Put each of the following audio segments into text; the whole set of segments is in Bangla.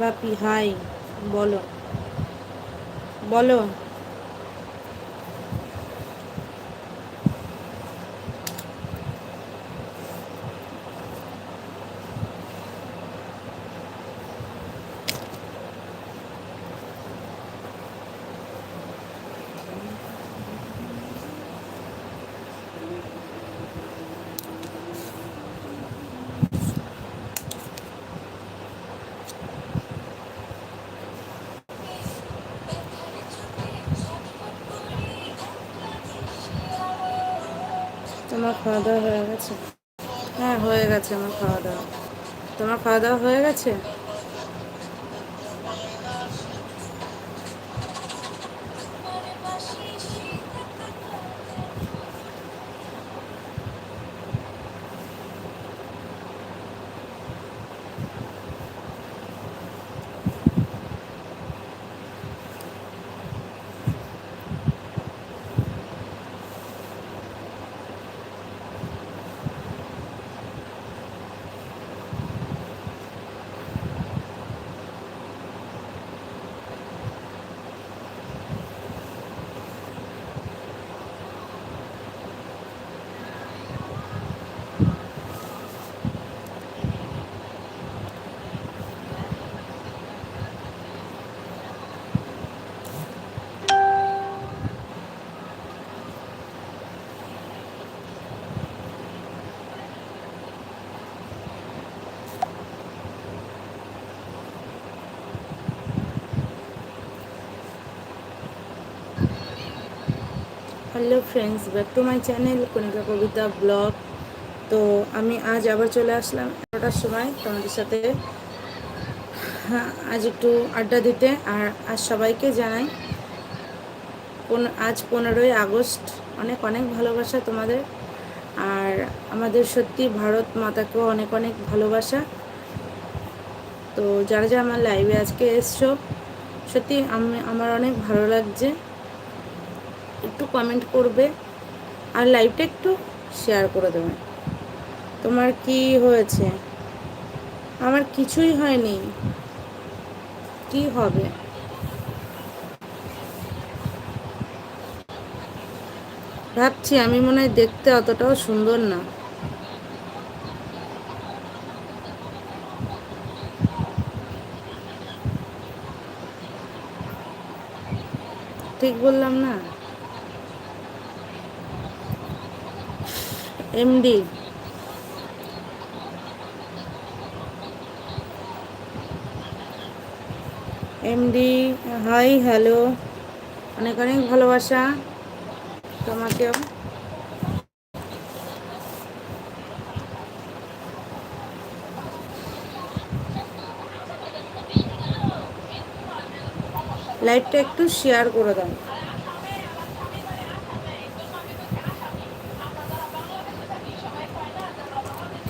বাপি হাই বলো। বলো। তোমার খাওয়া দাওয়া হয়ে গেছে? হ্যাঁ হয়ে গেছে আমার খাওয়া দাওয়া তোমার খাওয়া দাওয়া হয়ে গেছে? Hello friends back to my channel Kanika Kabita blog তো আমি আজ আবার চলে আসলাম এগারোটার সময় তোমাদের সাথে। হ্যাঁ, আজ একটু আড্ডা দিতে আর আজ সবাইকে জানাই আজ পনেরোই আগস্ট। অনেক অনেক ভালোবাসা তোমাদের। আর আমাদের সত্যি ভারত মাতাকেও অনেক অনেক ভালোবাসা। তো যারা যারা আমার লাইভে আজকে এসছো সত্যি আমি আমার অনেক ভালো লাগছে। একটু কমেন্ট করবে আর লাইভটা একটু শেয়ার করে দেবে। তোমার কি হয়েছে? আমার কিছুই হয়নি। কি হবে? ভাবছি আমি মনে হয় দেখতে অতটাও সুন্দর না। ঠিক বললাম না? এমডি এমডি হাই হ্যালো অনেক অনেক ভালোবাসা তোমাকেও। লাইভটা একটু শেয়ার করে দাও।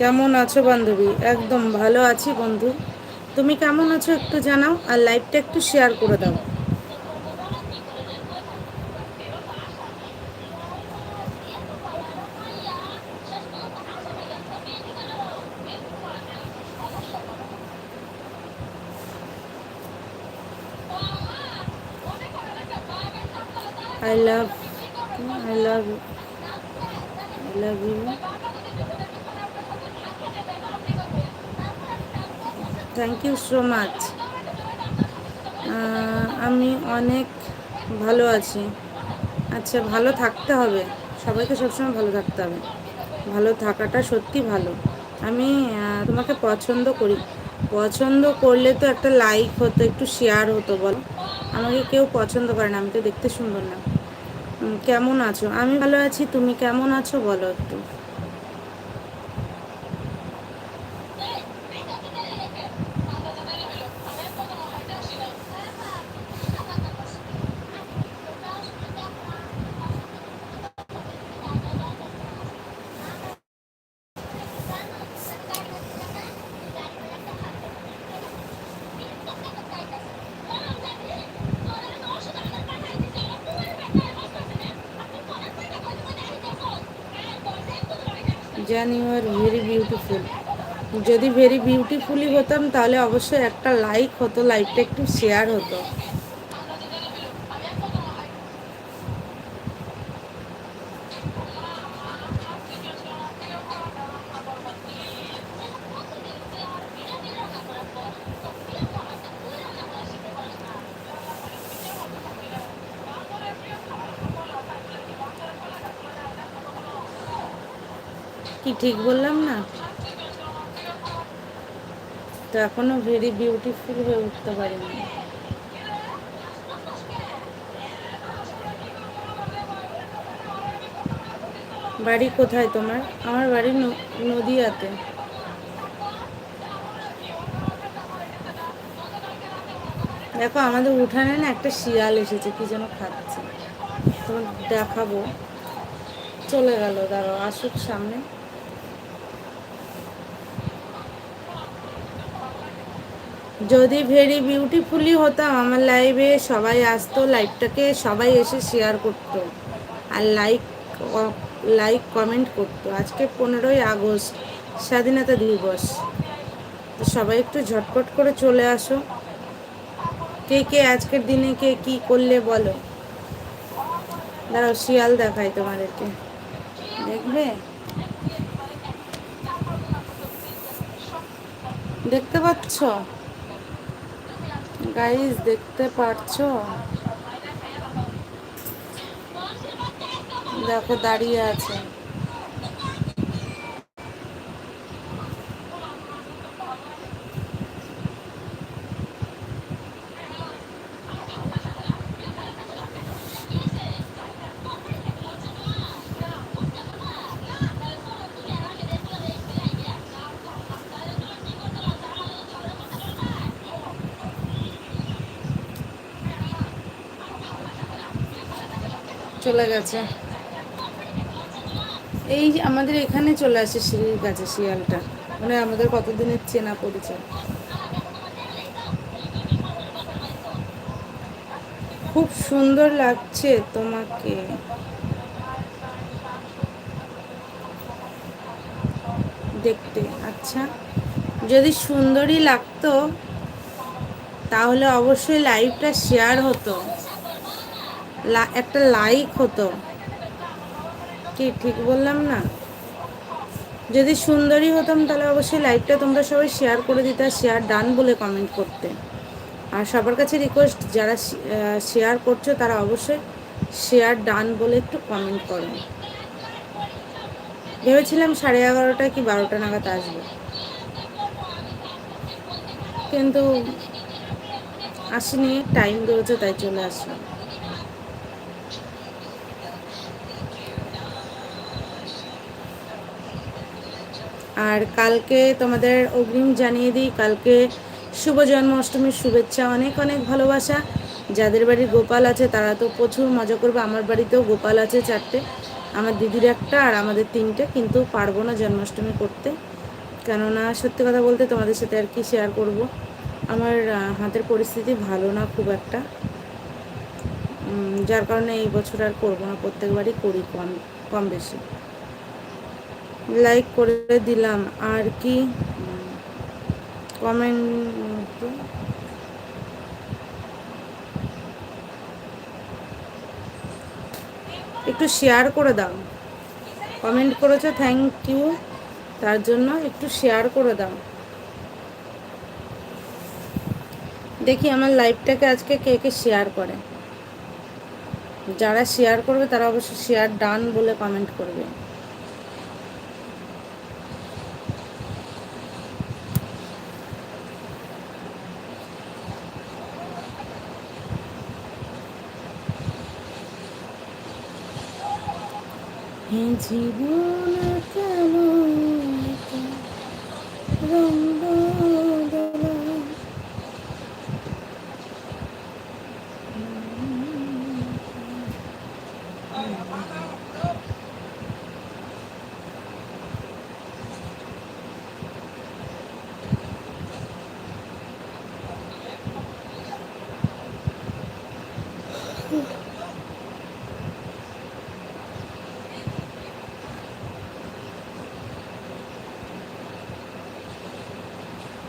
কেমন আছো বান্ধবী? একদম ভালো আছি বন্ধু। তুমি কেমন আছো একটু জানাও আর লাইভটা একটু শেয়ার করে দাও। I love I love I love you. Thank you so much আমি অনেক ভালো আছি। আচ্ছা ভালো থাকতে হবে। সবাইকে সবসময় ভালো থাকতে হবে। ভালো থাকাটা সত্যি ভালো। আমি তোমাকে পছন্দ করি। পছন্দ করলে তো একটা লাইক হতো, একটু শেয়ার হতো, বলো। আমাকে কেউ পছন্দ করে না, আমি তো দেখতে সুন্দর না। কেমন আছো? আমি ভালো আছি, তুমি কেমন আছো, বলো একটু। জান ইউ আর ভেরি বিউটিফুল যদি ভেরি বিউটিফুলি হতাম, তাহলে অবশ্যই একটা লাইক হতো লাইকটা একটু শেয়ার হতো। কি ঠিক বললাম না? তো এখনও ভেরি বিউটিফুল হয়ে উঠতে পারিনি। বাড়ি কোথায় তোমার? আমার বাড়ি নদিয়াতে। দেখো, আমাদের উঠানে না একটা শিয়াল এসেছে, কি যেন খাচ্ছে। তোমার দেখাবো। চলে গেল, দাঁড়াও, আসুক সামনে। যদি ভেরি বিউটিফুলি হতাম আমার লাইভে সবাই আসতো লাইভটাকে সবাই এসে শেয়ার করতো। আর লাইক লাইক কমেন্ট করতো। আজকে পনেরোই আগস্ট, স্বাধীনতা দিবস। তো সবাই একটু ঝটপট করে চলে আসো। কে কে আজকের দিনে কে কি করলে বলো? দাঁড়াও, শিয়াল দেখাই তোমাদেরকে। দেখবে? দেখতে পাচ্ছ? গাইজ দেখতে পাচ্ছ দেখো দাঁড়িয়ে আছে। চলে গেছে। এই আমাদের এখানে চলে আসে সিঁড়ির কাছে শিয়ালটা। মানে আমাদের কতদিনের চেনা পরিচয়। খুব সুন্দর লাগছে তোমাকে। দেখতে। আচ্ছা যদি সুন্দরই লাগতো, তাহলে অবশ্যই লাইভটা শেয়ার হতো। একটা লাইক হতো। কি, ঠিক বললাম না? যদি সুন্দরী হতাম তাহলে অবশ্যই লাইভটা তোমরা সবাই শেয়ার করে দিতে শেয়ার ডান বলে কমেন্ট করতে। আর সবার কাছে রিকোয়েস্ট যারা শেয়ার করছ তারা অবশ্যই শেয়ার ডান বলে একটু কমেন্ট করো। ভেবেছিলাম সাড়ে এগারোটা কি বারোটা নাগাদ আসবে। কিন্তু আসিনি টাইম রয়েছে তাই চলে আসলাম। আর কালকে তোমাদের অগ্রিম জানিয়ে দিই, কালকে শুভ জন্মাষ্টমীর শুভেচ্ছা, অনেক অনেক ভালোবাসা। যাদের বাড়ির গোপাল আছে, তারা তো প্রচুর মজা করবে। আমার বাড়িতেও গোপাল আছে চারটে, আমার দিদির একটা আর আমাদের তিনটে, কিন্তু পারব না জন্মাষ্টমী করতে। কেননা সত্যি কথা বলতে তোমাদের সাথে আর কি শেয়ার করব। আমার হাতের পরিস্থিতি ভালো না খুব একটা। যার কারণে এই বছর আর করব না প্রত্যেকবারই করি কম কম বেশি। লাইক করে দিলাম। আর কি? কমেন্ট একটু শেয়ার করে দাও। কমেন্ট করেছ থ্যাংক ইউ তার জন্য একটু শেয়ার করে দাও। দেখি আমার লাইভটাকে আজকে কে কে শেয়ার করে। যারা শেয়ার করবে তারা অবশ্যই শেয়ার ডান বলে কমেন্ট করবে। জীবন কেমন রঙ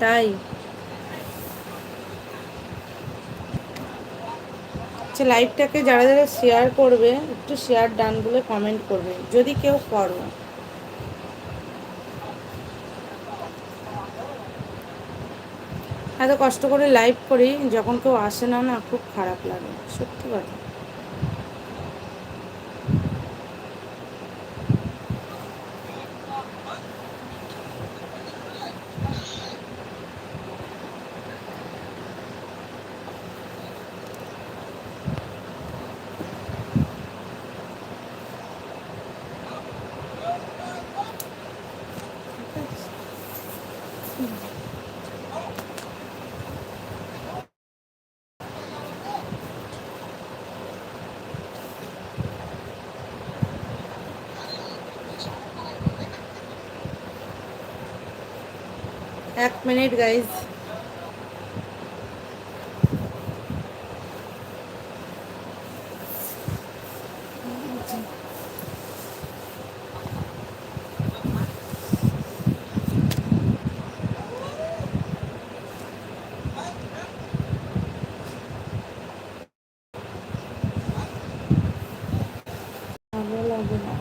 তাই? আচ্ছা লাইভটাকে যারা যারা শেয়ার করবে, একটু শেয়ার ডান বলে কমেন্ট করবে, যদি কেউ করো। এত কষ্ট করে লাইভ করি, যখন কেউ আসে না না, খুব খারাপ লাগে, সত্যি কথা। এক মিনিট গাইজ লাগে না।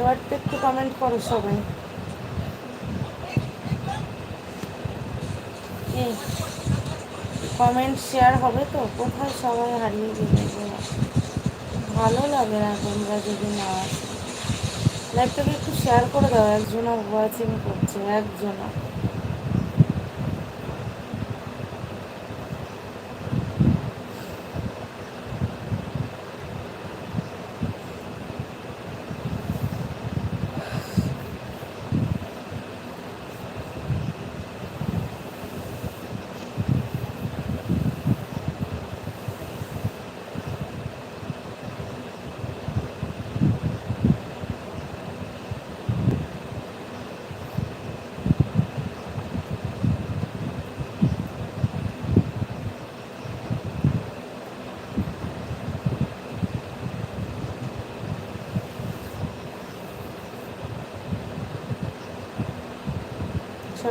এবার একটু কমেন্ট করো সবাই। কমেন্ট শেয়ার হবে তো? কোথায় সবাই হারিয়ে গেলে ভালো লাগে না তোমরা যদি না আসো। লাইভটাকে একটু শেয়ার করে দাও একজনা ওয়াচিং করছে একজনা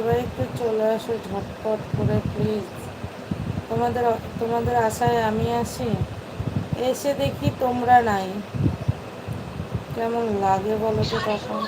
সবাই একটু চলে আসো ঝটপট করে প্লিজ তোমাদের তোমাদের আশায় আমি আসি এসে দেখি তোমরা নাই। কেমন লাগে বলো তো তখন?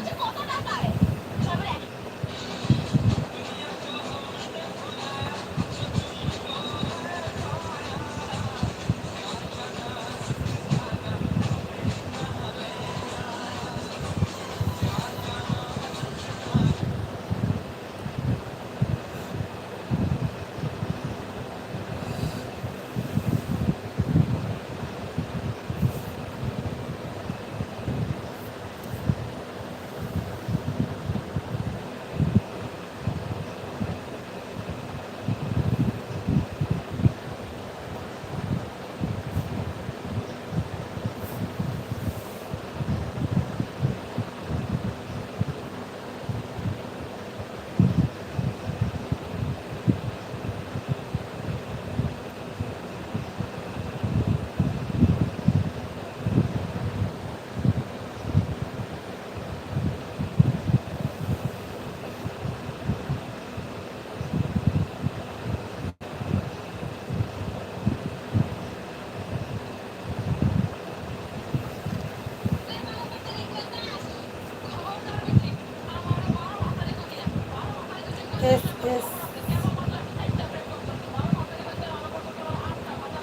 এস এস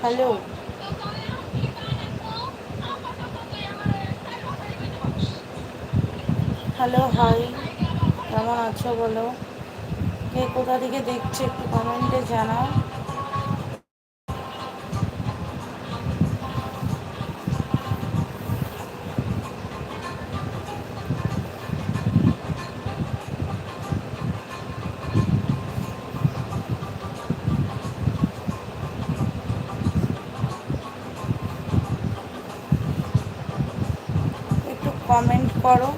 হ্যালো হ্যালো হাই কেমন আছো বলো? কে কোথা থেকে দেখছ একটু কমেন্টে জানাও। কমেন্ট করো।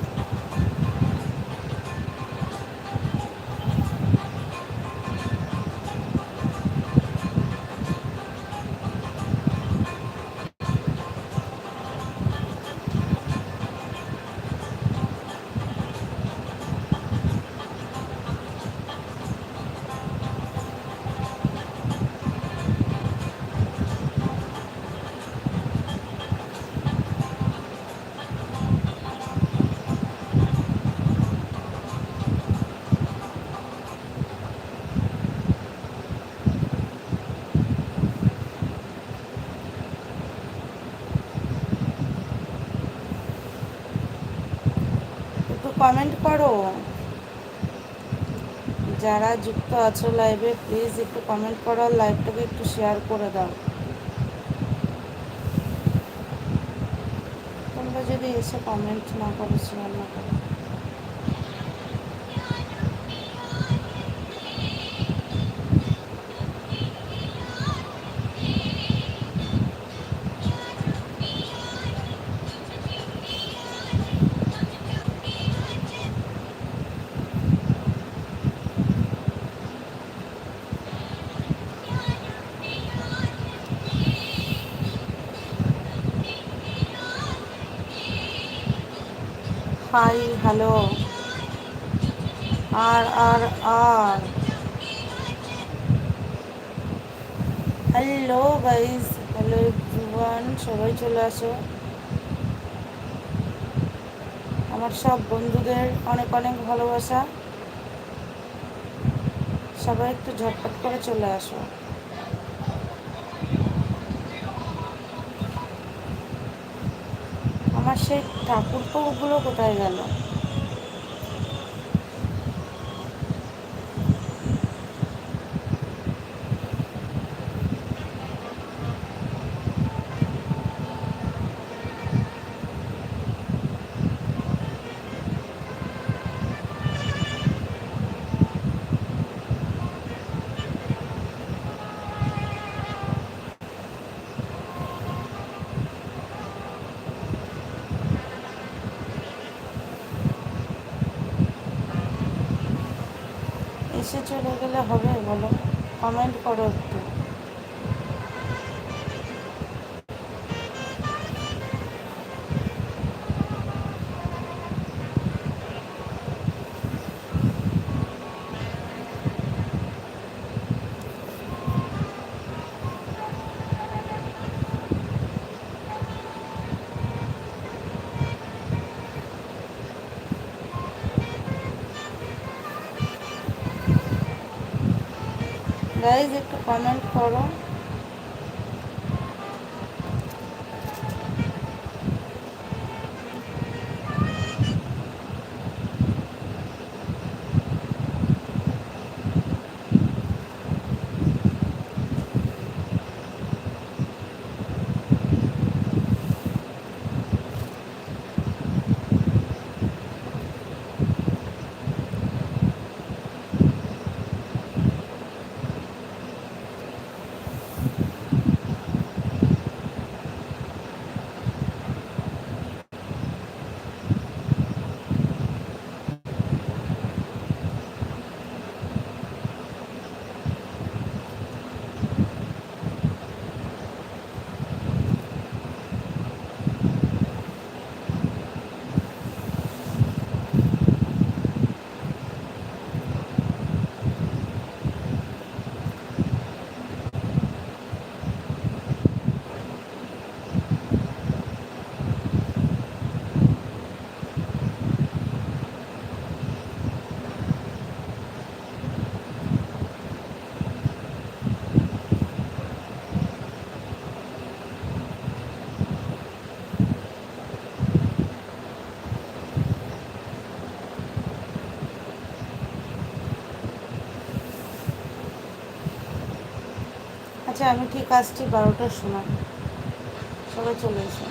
কমেন্ট করো। যারা যুক্ত আছো লাইভে প্লিজ একটু কমেন্ট করো আর লাইভটাকে একটু শেয়ার করে দাও। তোমরা যদি এসে কমেন্ট না করো শেয়ার না করো। Hi, hello. আর আর আর। হ্যালো গাইজ হ্যালো এভরিওয়ান, সবাই চলে আসো। আমার সব বন্ধুদের অনেক অনেক ভালোবাসা। সবাই একটু ঝটপট করে চলে আসো। সেই ঠাকুরপোগুলো কোথায় গেল এসে চলে গেলে হবে বলো কমেন্ট করো গাইজ একটু কমেন্ট করো আচ্ছা আমি ঠিক আসছি বারোটার সময়। সবাই চলে এসো।